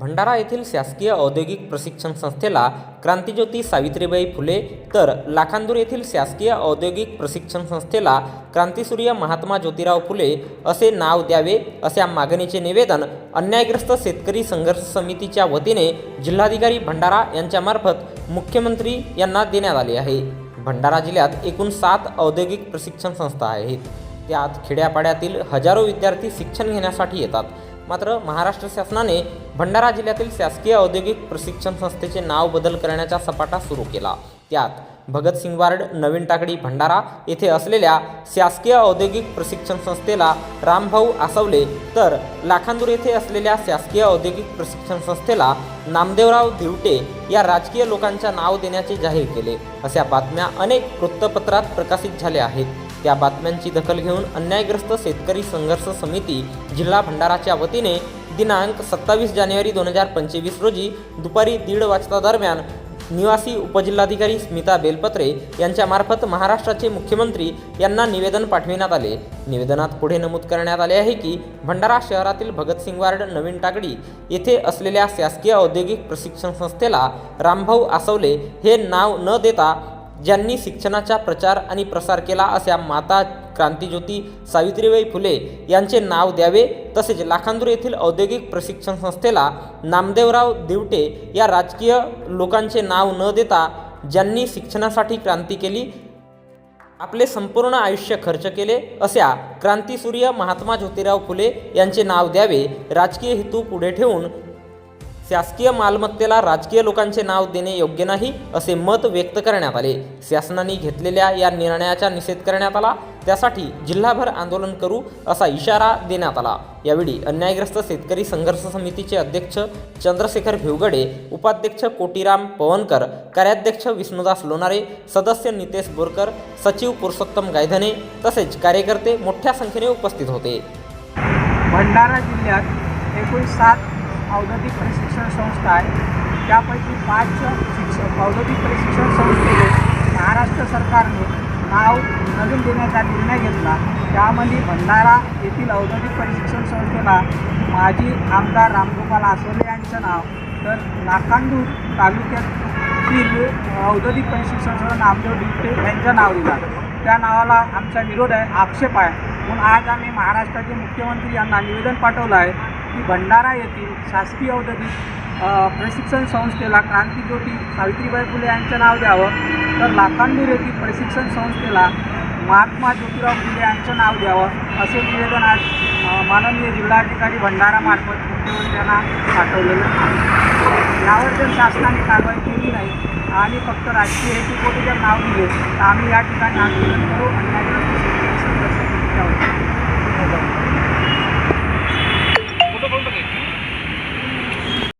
भंडारा येथील शासकीय औद्योगिक प्रशिक्षण संस्थेला क्रांतिज्योती सावित्रीबाई फुले तर लाखांदूर येथील शासकीय औद्योगिक प्रशिक्षण संस्थेला क्रांतिसूर्य महात्मा ज्योतिराव फुले असे नाव द्यावे अशा मागणीचे निवेदन अन्यायग्रस्त शेतकरी संघर्ष समितीच्या वतीने जिल्हाधिकारी भंडारा यांच्यामार्फत मुख्यमंत्री यांना देण्यात आले आहे. भंडारा जिल्ह्यात एकूण सात औद्योगिक प्रशिक्षण संस्था आहेत. त्यात खेड्यापाड्यातील हजारो विद्यार्थी शिक्षण घेण्यासाठी येतात. मात्र महाराष्ट्र शासनाने भंडारा जिल्ह्यातील शासकीय औद्योगिक प्रशिक्षण संस्थेचे नाव बदल करण्याचा सपाटा सुरू केला. त्यात भगतसिंग वार्ड नवीन टाकडी भंडारा येथे असलेल्या शासकीय औद्योगिक प्रशिक्षण संस्थेला रामभाऊ आसवले तर लाखांदूर येथे असलेल्या शासकीय औद्योगिक प्रशिक्षण संस्थेला नामदेवराव दिवटे या राजकीय लोकांच्या नाव देण्याचे जाहीर केले. अशा बातम्या अनेक वृत्तपत्रात प्रकाशित झाल्या आहेत. त्या बातम्यांची दखल घेऊन अन्यायग्रस्त शेतकरी संघर्ष समिती जिल्हा भंडाराच्या वतीने दिनांक सत्तावीस जानेवारी दोन हजार पंचवीस रोजी दुपारी दीड वाजता दरम्यान निवासी उपजिल्हाधिकारी स्मिता बेलपत्रे यांच्यामार्फत महाराष्ट्राचे मुख्यमंत्री यांना निवेदन पाठविण्यात आले. निवेदनात पुढे नमूद करण्यात आले आहे की भंडारा शहरातील भगतसिंग वार्ड नवीन टाकडी येथे असलेल्या शासकीय औद्योगिक प्रशिक्षण संस्थेला रामभाऊ आसवले हे नाव न देता ज्यांनी शिक्षणाचा प्रचार आणि प्रसार केला अशा माता क्रांतीज्योती सावित्रीबाई फुले यांचे नाव द्यावे. तसेच लाखांदूर येथील औद्योगिक प्रशिक्षण संस्थेला नामदेवराव दिवटे या राजकीय लोकांचे नाव न देता ज्यांनी शिक्षणासाठी क्रांती केली आपले संपूर्ण आयुष्य खर्च केले अशा क्रांतीसूर्य महात्मा ज्योतिराव फुले यांचे नाव द्यावे. राजकीय हेतू पुढे ठेवून शासकीय मालमत्तेला राजकीय लोकांचे नाव देणे योग्य नाही असे मत व्यक्त करण्यात आले. शासनाने घेतलेल्या या निर्णयाचा निषेध करण्यात आला. त्यासाठी जिल्हाभर आंदोलन करू असा इशारा देण्यात आला. यावेळी अन्यायग्रस्त शेतकरी संघर्ष समितीचे अध्यक्ष चंद्रशेखर भिवगडे उपाध्यक्ष कोटीराम पवनकर कार्याध्यक्ष विष्णुदास लोणारे सदस्य नितेश बोरकर सचिव पुरुषोत्तम गायधने तसेच कार्यकर्ते मोठ्या संख्येने उपस्थित होते. भंडारा जिल्ह्यात एकूण सात औद्योगिक प्रशिक्षण संस्था आहे. त्यापैकी पाच शिक्षण औद्योगिक प्रशिक्षण संस्थेने महाराष्ट्र सरकारने नाव नवीन देण्याचा निर्णय घेतला. त्यामध्ये भंडारा येथील औद्योगिक प्रशिक्षण संस्थेला माजी आमदार रामगोपाल आसोले यांचं नाव तर लाखांदूर तालुक्यातील औद्योगिक प्रशिक्षण संस्था नामदेव डिपटे यांचं नाव दिलं. त्या नावाला आमचा विरोध आहे आक्षेप आहे. म्हणून आज आम्ही महाराष्ट्राचे मुख्यमंत्री यांना निवेदन पाठवलं आहे. की भंडारा येथील शासकीय औद्योगिक प्रशिक्षण संस्थेला क्रांतिज्योती सावित्रीबाई फुले यांचं नाव द्यावं. तर लाखांदूर येथील प्रशिक्षण संस्थेला महात्मा ज्योतिराव फुले यांचं नाव द्यावं असे निवेदन आज माननीय जिल्हाधिकारी भंडारामार्फत मुख्यमंत्र्यांना पाठवलेलं आहे. यावर जर शासनाने कारवाई केली नाही आणि फक्त राजकीय हेतूपोटी जर नाव दिले तर आम्ही या ठिकाणी आंदोलन करू आणि